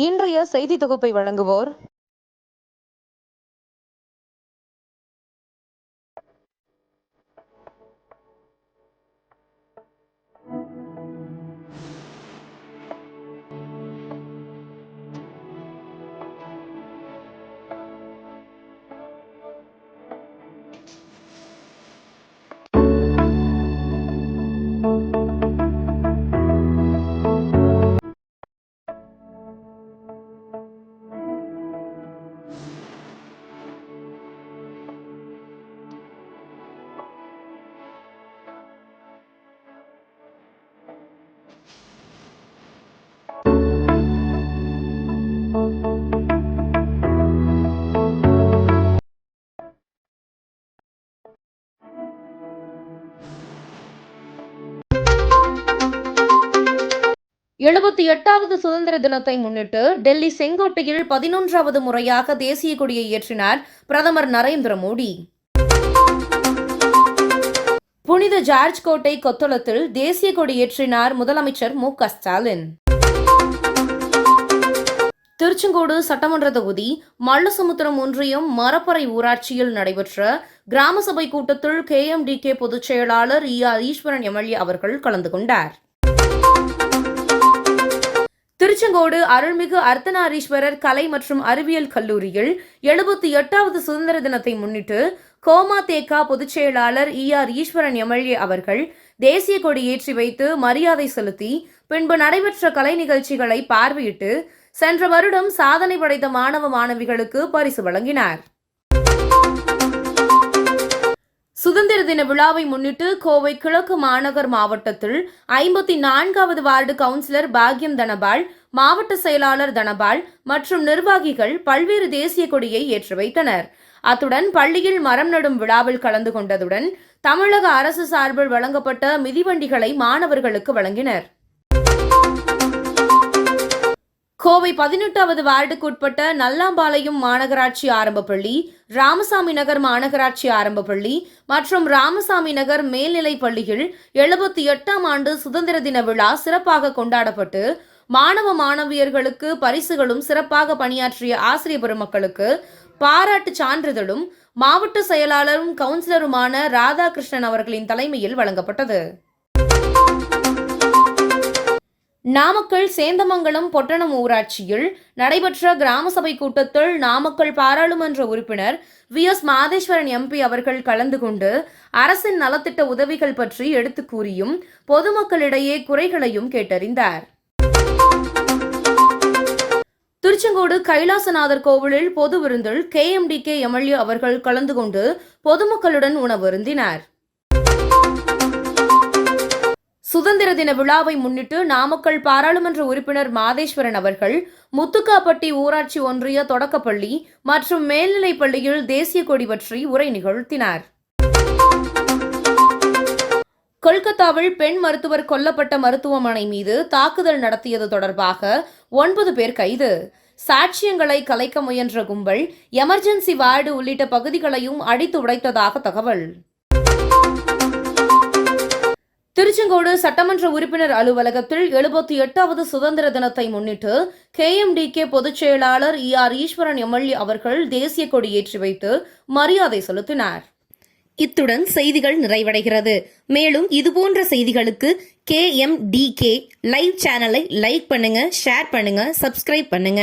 இன்றைய செய்தி தொகுப்பை வழங்குவோர் எழுபத்தி எட்டாவது சுதந்திர தினத்தை முன்னிட்டு டெல்லி செங்கோட்டையில் பதினொன்றாவது முறையாக தேசிய கொடியை ஏற்றினார் பிரதமர் நரேந்திர மோடி. புனித ஜார்ஜ் கோட்டை கொத்தளத்தில் தேசிய கொடி ஏற்றினார் முதலமைச்சர் மு க ஸ்டாலின். திருச்செங்கோடு சட்டமன்ற தொகுதி மல்லசமுத்திரம் ஒன்றியம் மரப்பறை ஊராட்சியில் நடைபெற்ற கிராம சபை கூட்டத்தில் கேஎம்டிகே பொதுச் செயலாளர் இ ஆர் ஈஸ்வரன் எம்எல்ஏ அவர்கள் கலந்து கொண்டார். திருச்செங்கோடு அருள்மிகு அர்த்தநாரீஸ்வரர் கலை மற்றும் அறிவியல் கல்லூரியில் எழுபத்தி எட்டாவது சுதந்திர தினத்தை முன்னிட்டு கோமா தேக்கா பொதுச் செயலாளர் இ ஆர் ஈஸ்வரன் எம்எல்ஏ அவர்கள் தேசிய கொடி ஏற்றி வைத்து மரியாதை செலுத்தி பின்பு நடைபெற்ற கலை நிகழ்ச்சிகளை பார்வையிட்டு சென்ற வருடம் சாதனை படைத்த மாணவ மாணவிகளுக்கு பரிசு வழங்கினார். தின விழாவை முன்னிட்டு கோவை கிழக்கு மாநகர் மாவட்டத்தில் ஐம்பத்தி நான்காவது வார்டு கவுன்சிலர் பாக்யம் தனபால் மாவட்ட செயலாளர் தனபால் மற்றும் நிர்வாகிகள் பல்வேறு தேசிய கொடியை ஏற்றி வைத்தனர். அத்துடன் பள்ளியில் மரம் நடும் விழாவில் கலந்து கொண்டதுடன் தமிழக அரசு சார்பில் வழங்கப்பட்ட மிதிவண்டிகளை மாணவர்களுக்கு வழங்கினர். கோவை பதினெட்டாவது வார்டுக்குட்பட்ட நல்லாம்பாளையம் மாநகராட்சி ஆரம்ப பள்ளி ராமசாமி நகர் மாநகராட்சி ஆரம்ப பள்ளி மற்றும் ராமசாமி நகர் மேல்நிலைப் பள்ளியில் எழுபத்தி எட்டாம் ஆண்டு சுதந்திர தின விழா சிறப்பாக கொண்டாடப்பட்டு மாணவ மாணவியர்களுக்கு பரிசுகளும் சிறப்பாக பணியாற்றிய ஆசிரிய பெருமக்களுக்கு பாராட்டு சான்றிதழும் மாவட்ட செயலாளரும் கவுன்சிலருமான ராதாகிருஷ்ணன் அவர்களின் தலைமையில் வழங்கப்பட்டது. நாமக்கல் சேந்தமங்கலம் பொட்டணம் ஊராட்சியில் நடைபெற்ற கிராம சபை கூட்டத்தில் நாமக்கல் பாராளுமன்ற உறுப்பினர் வி. எஸ். மாதேஸ்வரன் எம்பி அவர்கள் கலந்து கொண்டு அரசின் நலத்திட்ட உதவிகள் பற்றி எடுத்துக் கூறியும் பொதுமக்களிடையே குறைகளையும் கேட்டறிந்தார். திருச்செங்கோடு கைலாசநாதர் கோவிலில் பொது விருந்தில் K. M. T. K. MLA அவர்கள் கலந்து கொண்டு பொதுமக்களுடன் உணவருந்தினார் சுதந்திர தின விழாவை முன்னிட்டு நாமக்கல் பாராளுமன்ற உறுப்பினர் மாதேஸ்வரன் அவர்கள் முத்துக்காப்பட்டி ஊராட்சி ஒன்றிய தொடக்கப்பள்ளி மற்றும் மேல்நிலைப் பள்ளியில் தேசிய கொடி பற்றி உரை நிகழ்த்தினார். கொல்கத்தாவில் பெண் மருத்துவர் கொல்லப்பட்ட மருத்துவமனை மீது தாக்குதல் நடத்தியது தொடர்பாக ஒன்பது பேர் கைது. சாட்சியங்களை கலைக்க முயன்ற கும்பல் எமர்ஜென்சி வார்டு உள்ளிட்ட பகுதிகளையும் அடித்து உடைத்ததாக தகவல். திருச்செங்கோடு சட்டமன்ற உறுப்பினர் அலுவலகத்தில் எழுபத்தி எட்டாவது சுதந்திர தினத்தை முன்னிட்டு கேஎம்டிகே பொதுச் செயலாளர் இ ஆர் ஈஸ்வரன் எம்எல்ஏ அவர்கள் தேசிய கொடி ஏற்றி வைத்து மரியாதை செலுத்தினார். இத்துடன் செய்திகள் நிறைவடைகிறது. மேலும் இதுபோன்ற செய்திகளுக்கு K M T K live சேனலை லைக் பண்ணுங்க ஷேர் பண்ணுங்க சப்ஸ்கிரைப் பண்ணுங்க.